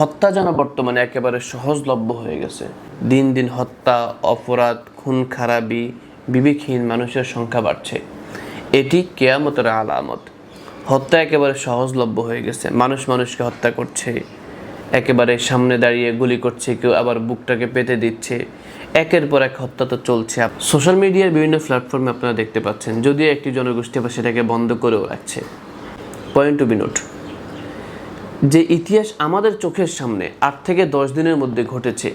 হত্যা যেন বর্তমানে একেবারে সহজলভ্য হয়ে গেছে। দিন দিন হত্যা, অপরাধ, খুন, খারাপি, বিবেকহীন মানুষের সংখ্যা বাড়ছে। এটি কেয়ামতের আলামত। হত্যা একেবারে সহজলভ্য হয়ে গেছে। মানুষ মানুষকে হত্যা করছে। একেবারে সামনে দাঁড়িয়ে গুলি করছে, কেউ আবার বুকটাকে পেতে দিচ্ছে। একের পর এক হত্যা তো চলছে। সোশ্যাল মিডিয়ার বিভিন্ন প্ল্যাটফর্মে আপনারা দেখতে পাচ্ছেন। যদিও একটি জনগোষ্ঠী আবার সেটাকে বন্ধ করেও রাখছে। Point to be note. যে ইতিহাস আমাদের চোখের সামনে আট থেকে দশ দিনের মধ্যে ঘটেছে,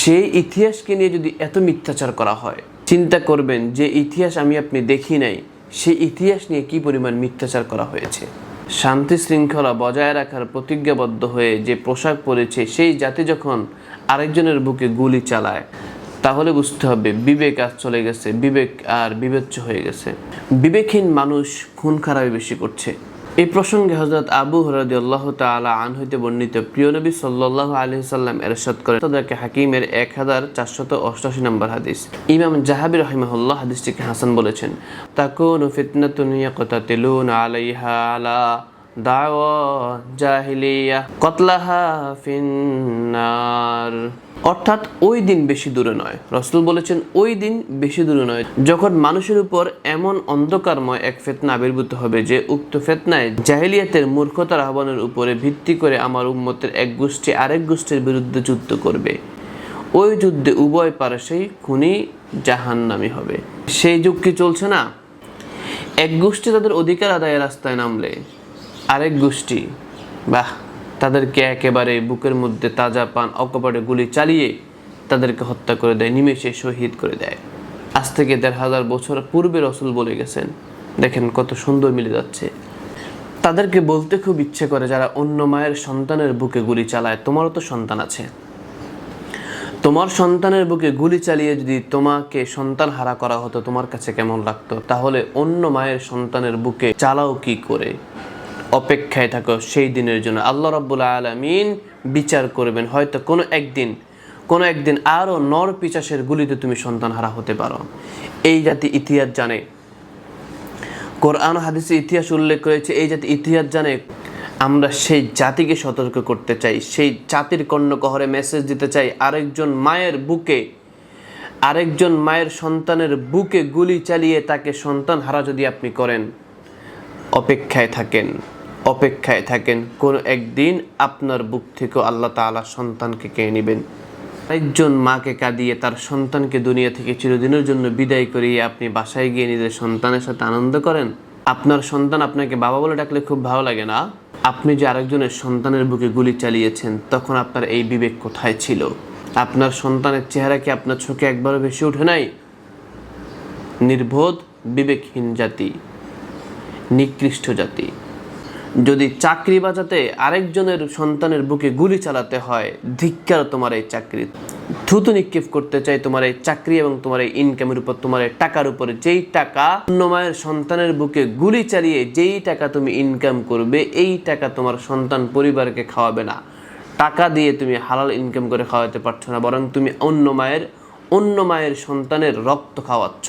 সেই ইতিহাসকে নিয়ে যদি এত মিথ্যাচার করা হয়, চিন্তা করবেন যে ইতিহাস আমি আপনি দেখি নাই, সেই ইতিহাস নিয়ে কি পরিমাণ মিথ্যাচার করা হয়েছে? শান্তি শৃঙ্খলা বজায় রাখার প্রতিজ্ঞাবদ্ধ হয়ে যে পোশাক পরেছে, সেই জাতি যখন আরেকজনের বুকে গুলি চালায়, তাহলে বুঝতে হবে বিবেক আজ চলে গেছে, বিবেক আর বিবেচ্য হয়ে গেছে। বিবেকহীন মানুষ খুন খারাপি বেশি করছে। এই প্রসঙ্গে হজরত আবু হরদি আল্লাহ তালা আন হইতে বর্ণিত, প্রিয় নবী সাল্লাহ আলহি সাল্লাম এরশাদ করে তাদেরকে হাকিমের এক হাজার চারশত অষ্টাশি নম্বর হাদিস। ইমাম জাহাবি রহিমাহুল্লাহ হাদিসটিকে হাসান বলেছেন, তাকুন ফিতনা তুনিয়া কথা তেলুন আলাইহা আলা জাহিলিয়া অর্থাৎ ওই দিন বেশি দূরে নয়। রসুল বলেছেন, ওই দিন বেশি দূরে নয়। যখন মানুষের উপর এমন অন্ধকারময় এক ফেতনা আবির্ভূত হবে যে উক্ত ফেতনায় জাহিলিয়াতের মূর্খতার আহ্বানের উপরে ভিত্তি করে আমার উম্মতের এক গোষ্ঠী আরেক গোষ্ঠীর বিরুদ্ধে যুদ্ধ করবে। ওই যুদ্ধে উভয় পারসেই খুনি জাহান্নামি হবে। সেই যুগ কি চলছে না? এক গোষ্ঠী তাদের অধিকার আদায়ের রাস্তায় নামলে আরেক গোষ্ঠী। বাহ, তাদেরকে একেবারে বুকের মধ্যে তাজা পান অকপটে গুলি চালিয়ে তাদেরকে হত্যা করে দেয়, নিমেষে শহীদ করে দেয়। আজ থেকে দেড় হাজার বছর পূর্বে রসুল বলে গেছেন, দেখেন কত সুন্দর মিলে যাচ্ছে। তাদেরকে বলতে খুব ইচ্ছে করে যারা অন্য মায়ের সন্তানের বুকে গুলি চালায়, তোমারও তো সন্তান আছে। তোমার সন্তানের বুকে গুলি চালিয়ে যদি তোমাকে সন্তান হারা করা হতো, তোমার কাছে কেমন লাগতো? তাহলে অন্য মায়ের সন্তানের বুকে চালাও কি করে? অপেক্ষায় থাকো, সেই দিনের জন্য। আল্লাহ রাব্বুল আলামিন বিচার করবেন, হয়তো কোনো একদিন কোনো একদিন আরও নর পিচাসের গুলিতে তুমি সন্তান হারা হতে পারো। এই জাতি ইতিহাস জানে। কোরআন হাদিসে ইতিহাস উল্লেখ করেছে, এই জাতি ইতিহাস জানে। আমরা সেই জাতিকে সতর্ক করতে চাই, সেই জাতির কর্ণকহরে মেসেজ দিতে চাই। আরেকজন মায়ের বুকে, আরেকজন মায়ের সন্তানের বুকে গুলি চালিয়ে তাকে সন্তান হারা যদি আপনি করেন অপেক্ষায় থাকেন অপেক্ষায় থাকেন। কোনো একদিন আপনার বুক থেকেও আল্লাহ তাআলা সন্তানকে কে নেবেন। একজন মাকে কাঁদিয়ে তার সন্তানকে দুনিয়া থেকে চিরদিনের জন্য বিদায় করিয়ে আপনি বাসায় গিয়ে নিজের সন্তানের সাথে আনন্দ করেন? আপনার সন্তান আপনাকে বাবা বলে ডাকলে খুব ভালো লাগে না? আপনি যে আরেকজনের সন্তানের বুকে গুলি চালিয়েছেন, তখন আপনার এই বিবেক কোথায় ছিল? আপনার সন্তানের চেহারা কি আপনার চোখে একবারও বেশি ওঠে নাই? নির্বোধ, বিবেকহীন জাতি। নিকৃষ্ট জাতি। যদি চাকরি বাজাতে আরেকজনের সন্তানের বুকে গুলি চালাতে হয়, ধিক্কার তোমার এই চাকরি। থুতু নিক্ষেপ করতে চাই তোমার এই চাকরি এবং তোমার এই ইনকামের উপর, তোমার এই টাকার উপরে। যেই টাকা অন্য মায়ের সন্তানের বুকে গুলি চালিয়ে যেই টাকা তুমি ইনকাম করবে, এই টাকা তোমার সন্তান পরিবারকে খাওয়াবে না। টাকা দিয়ে তুমি হালাল ইনকাম করে খাওয়াতে পারছ না, বরং তুমি অন্য মায়ের অন্য মায়ের সন্তানের রক্ত খাওয়াচ্ছ।